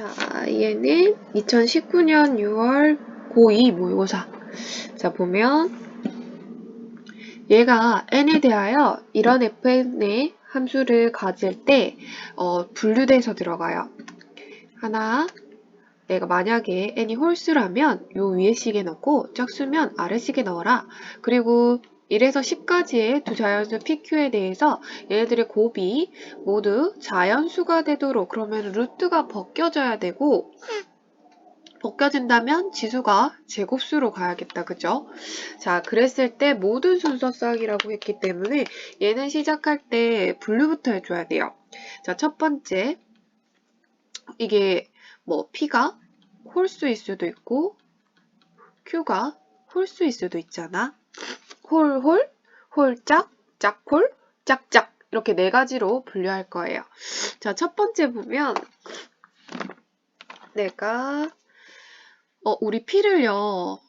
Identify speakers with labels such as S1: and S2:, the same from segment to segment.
S1: 자, 얘는 2019년 6월 고2 모의고사. 자, 보면 얘가 n에 대하여 이런 fn의 함수를 가질 때 어, 분류돼서 들어가요. 하나, 내가 만약에 n이 홀수라면 요 위에 식에 넣고 짝수면 아래 식에 넣어라. 그리고 1에서 10까지의 두 자연수 PQ에 대해서 얘네들의 곱이 모두 자연수가 되도록 그러면 루트가 벗겨져야 되고 벗겨진다면 지수가 제곱수로 가야겠다. 그죠? 자, 그랬을 때 모든 순서 쌓기라고 했기 때문에 얘는 시작할 때 분류부터 해줘야 돼요. 자, 첫 번째 이게 뭐 P가 홀수일 수도 있고 Q가 홀수일 수도 있잖아. 홀홀, 홀짝, 짝홀, 짝짝 이렇게 네 가지로 분류할 거예요. 자, 첫 번째 보면 내가 어, 우리 P를요.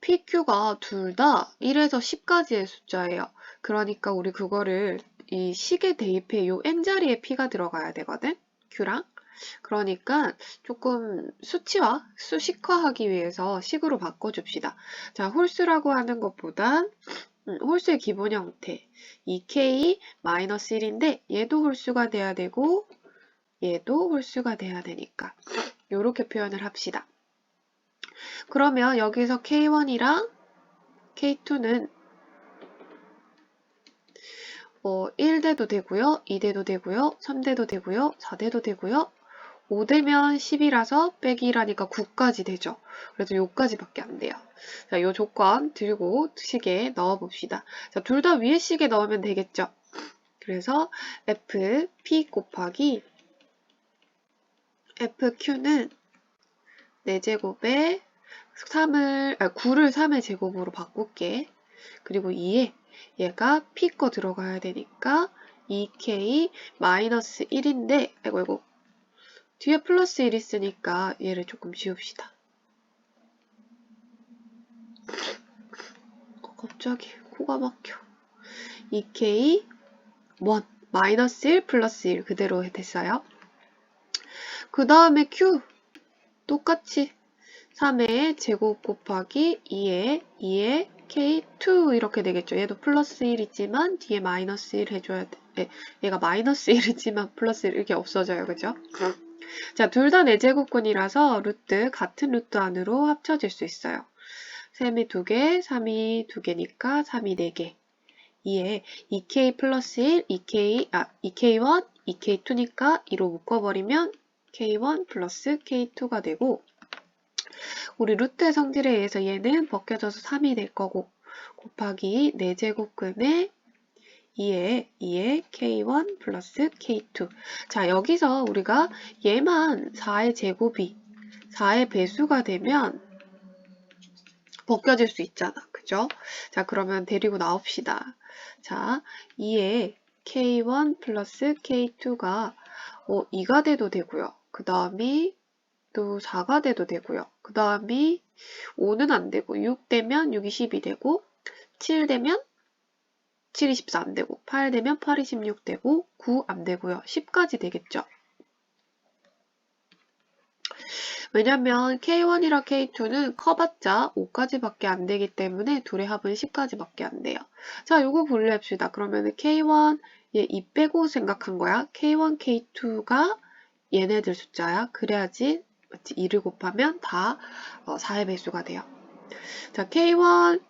S1: PQ가 둘 다 1에서 10까지의 숫자예요. 그러니까 우리 그거를 이 식에 대입해 요 n자리에 P가 들어가야 되거든. Q랑. 그러니까 조금 수치화, 수식화하기 위해서 식으로 바꿔줍시다. 자, 홀수라고 하는 것보단 음, 홀수의 기본 형태 2k-1인데 얘도 홀수가 돼야 되고 얘도 홀수가 돼야 되니까 이렇게 표현을 합시다. 그러면 여기서 k1이랑 k2는 어, 1대도 되고요, 2대도 되고요, 3대도 되고요, 4대도 되고요, 5대면 10이라서 빼기 1하니까 9까지 되죠. 그래서 요까지밖에 안 돼요. 자, 요 조건 들고 식에 넣어 봅시다. 자, 둘 다 위에 식에 넣으면 되겠죠. 그래서 f p 곱하기 fq는 4제곱에 3을, 아, 9를 3의 제곱으로 바꿀게. 그리고 2에 얘가 p 거 들어가야 되니까 2k 마이너스 1인데, 아이고, 아이고. 뒤에 플러스 1 있으니까 얘를 조금 지웁시다. 어, 갑자기 코가 막혀. 2k 1 마이너스 1 플러스 1 그대로 됐어요. 그 다음에 q 똑같이 3의 제곱 곱하기 2의 2의 k2 이렇게 되겠죠. 얘도 플러스 1이지만 뒤에 마이너스 1 해줘야 돼. 네, 얘가 마이너스 1이지만 플러스 1 이렇게 없어져요. 그죠? 자, 둘다 4제곱근이라서 루트 같은 루트 안으로 합쳐질 수 있어요. 3이 2개, 3이 2개니까 3이 4개. 2에 2k 플러스 1, 2k, 아, 2k1, 2k2니까 2로 묶어버리면 k1 플러스 k2가 되고 우리 루트의 성질에 의해서 얘는 벗겨져서 3이 될 거고 곱하기 4제곱근에 2에 2에 k1 플러스 k2 자 여기서 우리가 얘만 4의 제곱이 4의 배수가 되면 벗겨질 수 있잖아 그죠? 자 그러면 데리고 나옵시다 자 2에 k1 플러스 k2가 어, 2가 돼도 되고요 그 다음이 또 4가 돼도 되고요. 그 다음이 5는 안 되고 6 되면 6이 10이 되고 7 되면 7이 14 안 되고 8 되면 8이 16 되고 9 안 되고요. 10까지 되겠죠. 왜냐면 K1이랑 K2는 커봤자 5까지밖에 안 되기 때문에 둘의 합은 10까지밖에 안 돼요. 자, 요거 분류합시다. 그러면 K1, 얘 2 빼고 생각한 거야. K1, K2가 얘네들 숫자야. 그래야지 2를 곱하면 다 4의 어, 배수가 돼요. 자, K1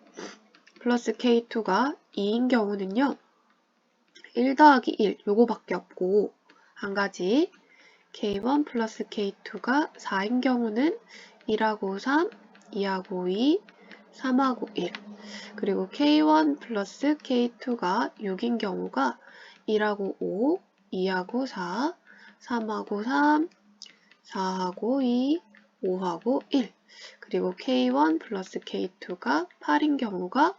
S1: 플러스 K2가 2인 경우는요. 1 더하기 1 요거밖에 없고 한 가지 K1 플러스 K2가 4인 경우는 1하고 3, 2하고 2, 3하고 1 그리고 K1 플러스 K2가 6인 경우가 1하고 5, 2하고 4, 3하고 3, 4하고 2, 5하고 1 그리고 K1 플러스 K2가 8인 경우가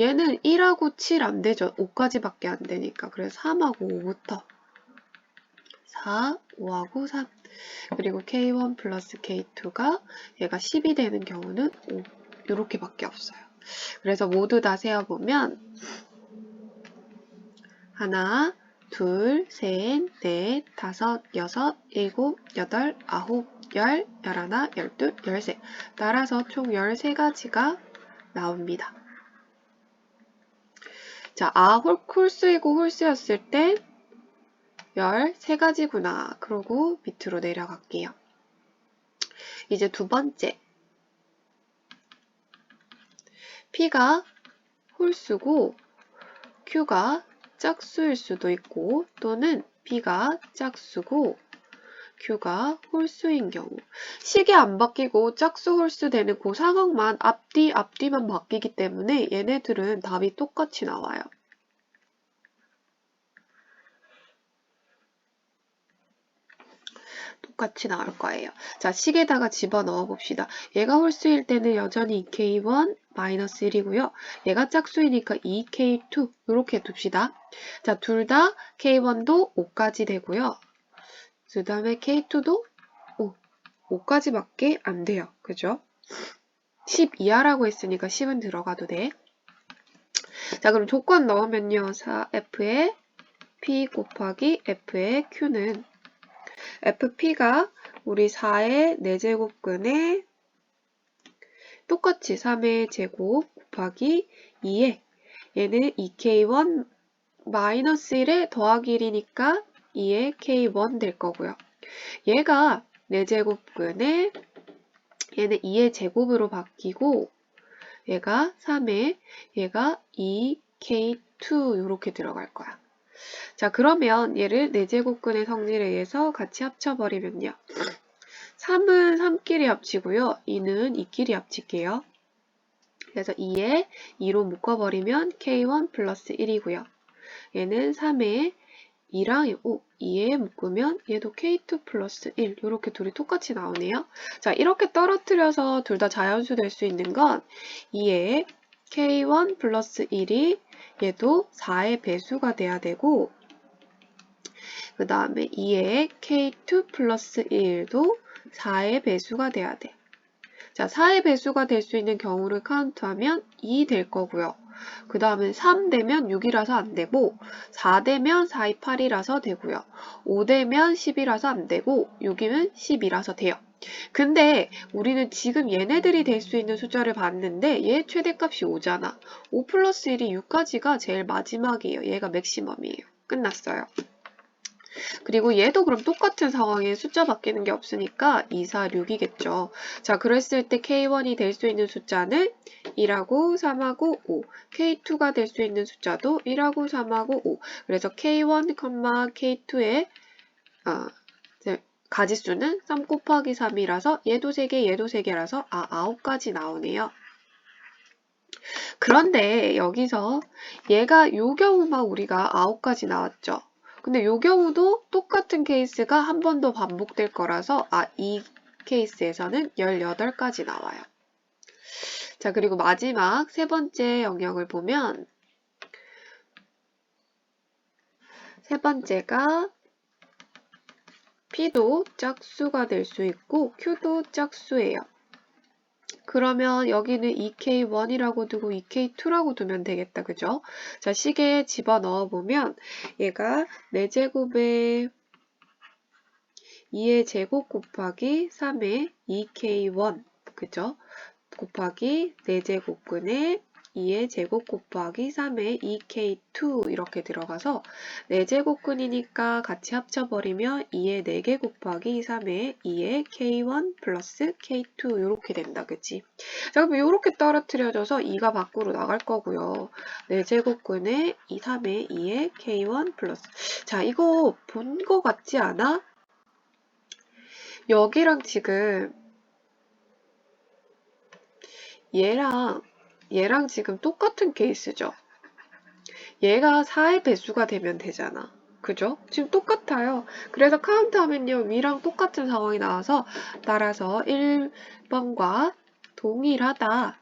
S1: 얘는 1하고 7 안 되죠. 5까지밖에 안 되니까. 그래서 3하고 5부터 4, 5하고 3 그리고 K1 플러스 K2가 얘가 10이 되는 경우는 5 이렇게밖에 없어요. 그래서 모두 다 세어보면 하나, 둘, 셋, 넷, 다섯, 여섯, 일곱, 여덟, 아홉, 열, 열하나, 열둘, 열셋. 따라서 총 13가지가 나옵니다. 자, 아, 홀, 홀수이고 홀수였을 땐 13가지구나. 그러고 밑으로 내려갈게요. 이제 두 번째. P가 홀수고 Q가 짝수일 수도 있고 또는 P가 짝수고 Q가 홀수인 경우 식이 안 바뀌고 짝수 홀수 되는 그 상황만 앞뒤 앞뒤만 바뀌기 때문에 얘네들은 답이 똑같이 나와요. 똑같이 나올 거예요. 자, 식에다가 집어넣어 봅시다. 얘가 홀수일 때는 여전히 2k1 마이너스 1이고요. 얘가 짝수이니까 2k2 이렇게 둡시다. 자, 둘 다 k1도 5까지 되고요. 그 다음에 k2도 5, 5까지밖에 안 돼요. 그죠? 10 이하라고 했으니까 10은 들어가도 돼. 자, 그럼 조건 넣으면요. 4f의 p 곱하기 f의 q는 FP가 우리 4의 4제곱근에 똑같이 3의 제곱 곱하기 2에 얘는 2K1 마이너스 1에 더하기 1이니까 2의 K1 될 거고요. 얘가 4제곱근에 얘는 2의 제곱으로 바뀌고 얘가 3에 얘가 2K2 이렇게 들어갈 거야. 자, 그러면 얘를 4제곱근의 성질에 의해서 같이 합쳐버리면요. 3은 3끼리 합치고요. 2는 2끼리 합칠게요. 그래서 2에 2로 묶어버리면 K1 플러스 1이고요. 얘는 3에 2랑 5, 2에 묶으면 얘도 K2 플러스 1 이렇게 둘이 똑같이 나오네요. 자 이렇게 떨어뜨려서 둘 다 자연수 될 수 있는 건 2에 K1 플러스 1이 얘도 4의 배수가 돼야 되고 그 다음에 2의 K2 플러스 1도 4의 배수가 돼야 돼. 자, 4의 배수가 될 수 있는 경우를 카운트하면 2 될 거고요. 그 다음에 3 되면 6이라서 안 되고 4 되면 4, 2, 8이라서 되고요. 5 되면 10이라서 안 되고 6이면 10이라서 돼요. 근데 우리는 지금 얘네들이 될 수 있는 숫자를 봤는데 얘 최대값이 5잖아. 5 플러스 1이 6까지가 제일 마지막이에요. 얘가 맥시멈이에요. 끝났어요. 그리고 얘도 그럼 똑같은 상황에 숫자 바뀌는 게 없으니까 2, 4, 6이겠죠. 자, 그랬을 때 K1이 될 수 있는 숫자는 1하고 3하고 5. K2가 될 수 있는 숫자도 1하고 3하고 5. 그래서 K1, K2의 아, 가지수는 3 곱하기 3이라서 얘도 3개, 얘도 3개라서 아, 9가지 나오네요. 그런데 여기서 얘가 요 경우만 우리가 9가지 나왔죠. 근데 요 경우도 똑같은 케이스가 한 번 더 반복될 거라서 아, 이 케이스에서는 18가지 나와요. 자, 그리고 마지막 세 번째 영역을 보면 세 번째가 P도 짝수가 될 수 있고 Q도 짝수예요. 그러면 여기는 2K1이라고 두고 2K2라고 두면 되겠다. 그죠? 자, 시계에 집어넣어 보면 얘가 4제곱에 2의 제곱 곱하기 3의 2K1 그죠? 곱하기 4제곱근의 2의 제곱 곱하기 3의 2K2 이렇게 들어가서 4제곱근이니까 같이 합쳐버리면 2의 4개 곱하기 3의 2의 K1 플러스 K2 이렇게 된다. 그치? 자, 그럼 이렇게 떨어뜨려져서 2가 밖으로 나갈 거고요. 4제곱근의 2, 3의 2의 K1 플러스 자, 이거 본 거 같지 않아? 여기랑 지금 얘랑 얘랑 지금 똑같은 케이스죠. 얘가 4의 배수가 되면 되잖아. 그죠? 지금 똑같아요. 그래서 카운트 하면요. 위랑 똑같은 상황이 나와서 따라서 1번과 동일하다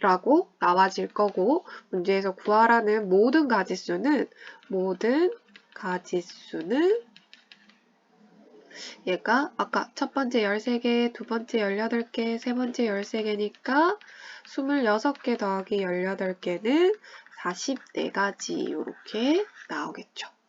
S1: 라고 나와질 거고 문제에서 구하라는 모든 가지수는 모든 가지수는 얘가 아까 첫 번째 13개, 두 번째 18개, 세 번째 13개니까 26개 더하기 18개는 44가지 이렇게 나오겠죠.